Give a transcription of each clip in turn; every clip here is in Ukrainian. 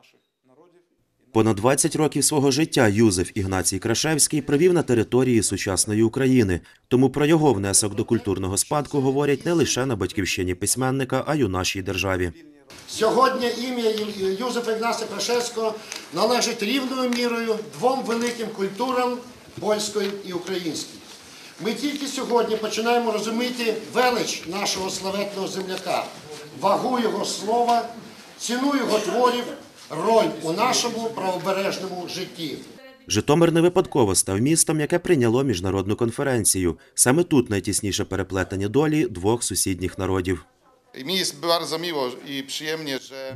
наших народів. Понад 20 років свого життя Юзеф Ігнацій Крашевський провів на території сучасної України. Тому про його внесок до культурного спадку говорять не лише на батьківщині письменника, а й у нашій державі. Сьогодні ім'я Юзефа Ігнася Крашевського належить рівною мірою двом великим культурам польської і української. Ми тільки сьогодні починаємо розуміти велич нашого славетного земляка, вагу його слова, ціну його творів, роль у нашому правобережному житті. Житомир не випадково став містом, яке прийняло міжнародну конференцію. Саме тут найтісніше переплетені долі двох сусідніх народів.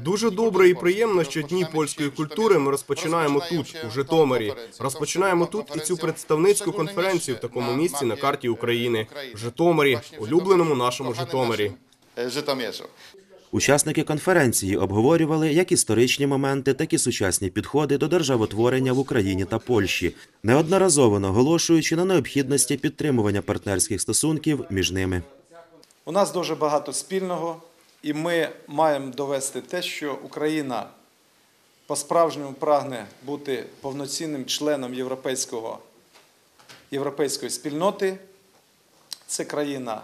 Дуже добре і приємно, що дні польської культури ми розпочинаємо тут, у Житомирі. Розпочинаємо тут і цю представницьку конференцію в такому місці на карті України в Житомирі, улюбленому нашому Житомирі. Учасники конференції обговорювали як історичні моменти, так і сучасні підходи до державотворення в Україні та Польщі, неодноразово наголошуючи на необхідності підтримування партнерських стосунків між ними. У нас дуже багато спільного, і ми маємо довести те, що Україна по-справжньому прагне бути повноцінним членом європейського, європейської спільноти. Це країна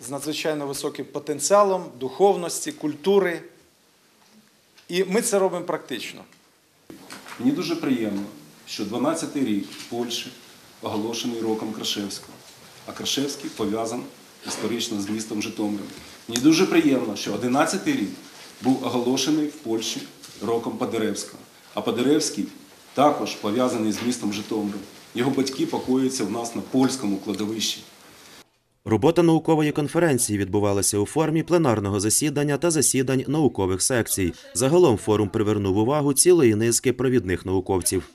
з надзвичайно високим потенціалом духовності, культури. І ми це робимо практично. Мені дуже приємно, що 12-й рік в Польщі оголошений роком Крашевського, а Крашевський пов'язаний історично з містом Житомиром. Мені дуже приємно, що 11-й рік був оголошений в Польщі роком Падеревського, а Падеревський також пов'язаний з містом Житомиром. Його батьки покоюються в нас на польському кладовищі. Робота наукової конференції відбувалася у формі пленарного засідання та засідань наукових секцій. Загалом форум привернув увагу цілої низки провідних науковців.